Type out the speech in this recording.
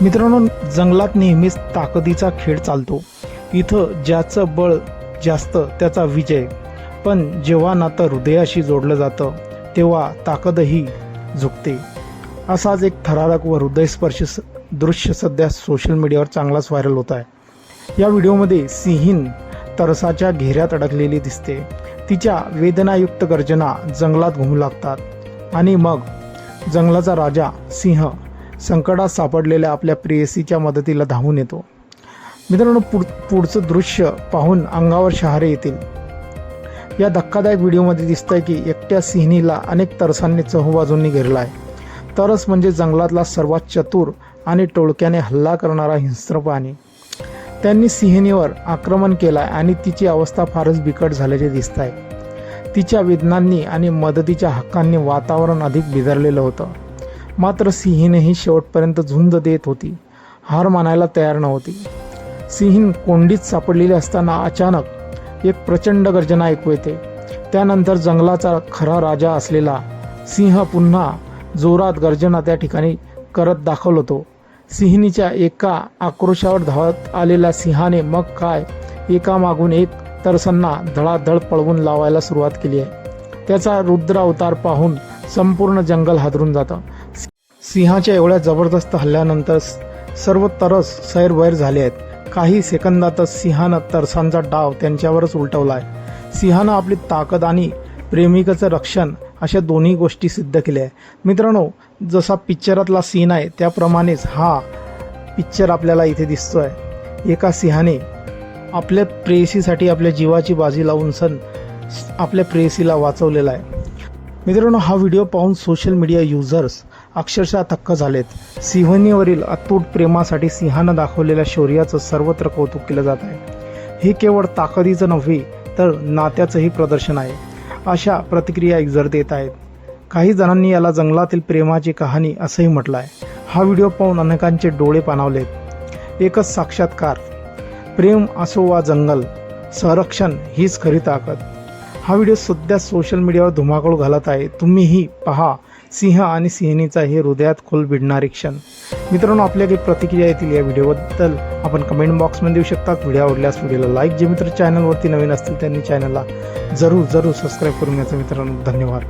मित्रांनो जंगलात नेहमीच ताकदीचा खेळ चालतो. इथं ज्याचं बळ जास्त त्याचा विजय. पण जेव्हा नातं हृदयाशी जोडलं जातं तेव्हा ताकदही झुकते. असाच एक थरारक व हृदयस्पर्शी स- दृश्य सध्या सोशल मीडियावर चांगलाच व्हायरल होत आहे. या व्हिडिओमध्ये सिंहीन तरसाच्या घेऱ्यात अडकलेली दिसते. तिच्या वेदनायुक्त गर्जना जंगलात घुमू लागतात. आणि मग जंगलाचा राजा सिंह संकटात सापडलेल्या आपल्या प्रेयसीच्या मदतीला धावून येतो. मित्रांनो पुढ पुढचं दृश्य पाहून अंगावर शहारे येतील. या धक्कादायक व्हिडिओमध्ये दिसतंय की एकट्या सिंहनीला अनेक तरसांनी चहूबाजूंनी घेरला आहे. तरस म्हणजे जंगलातला सर्वात चतुर आणि टोळक्याने हल्ला करणारा हिंस्त्र प्राणी. त्यांनी सिंहिणीवर आक्रमण केलाय आणि तिची अवस्था फारच बिकट झाल्याचे दिसत आहे तिच्या वेदनांनी आणि मदतीच्या हक्कांनी वातावरण अधिक बिदरलेलं होतं. मात्र सिंहीनेही शेवटपर्यंत झुंज देत होती. हार मानायला तयार नव्हती. सिंहीन कोंडीत सापडलेली असताना अचानक एक प्रचंड गर्जना ऐकू येते. त्यानंतर जंगलाचा खरा राजा असलेला सिंह पुन्हा जोरात गर्जना त्या ठिकाणी करत दाखवल होतो. सिंहिणीच्या एका आक्रोशावर धावत आलेल्या सिंहाने मग काय एका मागून एक तरसांना धडाधड पळवून लावायला सुरुवात केली आहे. त्याचा रुद्र अवतार पाहून संपूर्ण जंगल हादरून जातं. सिंहाच्या एवढ्या जबरदस्त हल्ल्यानंतर सर्व तरस सैरवैर झाले आहेत. काही सेकंदातच सिंहानं तरसांचा डाव त्यांच्यावरच उलटवला आहे सिंहानं आपली ताकद आणि प्रेमिकाचं रक्षण अशा दोन्ही गोष्टी सिद्ध केल्या आहे मित्रांनो जसा पिक्चरातला सीन आहे त्याप्रमाणेच हा पिक्चर आपल्याला इथे दिसतोय. एका सिंहाने आपल्या प्रेयसीसाठी आपल्या जीवाची बाजी लावून सण आपल्या प्रेयसीला वाचवलेला आहे. मित्रांनो हा व्हिडिओ पाहून सोशल मीडिया युजर्स अक्षरशः थक्क झालेत. सिंहनीवरील अतूट प्रेमासाठी सिंहानं दाखवलेल्या शौर्याचं सर्वत्र कौतुक केलं जात आहे. हे केवळ ताकदीचं नव्हे तर नात्याचंही प्रदर्शन आहे. अशा प्रतिक्रिया युजर देत आहेत. काही जणांनी याला जंगलातील प्रेमाची कहाणी असंही म्हटलं आहे. हा व्हिडिओ पाहून अनेकांचे डोळे पाणावलेत. एकच साक्षात्कार. प्रेम असो वा जंगल संरक्षण हीच खरी ताकद. हा व्हिडिओ सध्या सोशल मीडियावर धुमाकूळ घालत आहे. तुम्हीही पहा. सिंह आणि सिंहणीचा हे हृदयात खोल भिडणारे क्षण. मित्रांनो आपल्या काही प्रतिक्रिया येतील या व्हिडिओबद्दल. आपण कमेंट बॉक्समध्ये देऊ शकतात. व्हिडिओ आवडल्यास व्हिडिओला लाईक जे मित्र चॅनलवरती नवीन असतील त्यांनी चॅनलला जरूर जरूर सबस्क्राईब करून घ्यायचं मित्रांनो. धन्यवाद.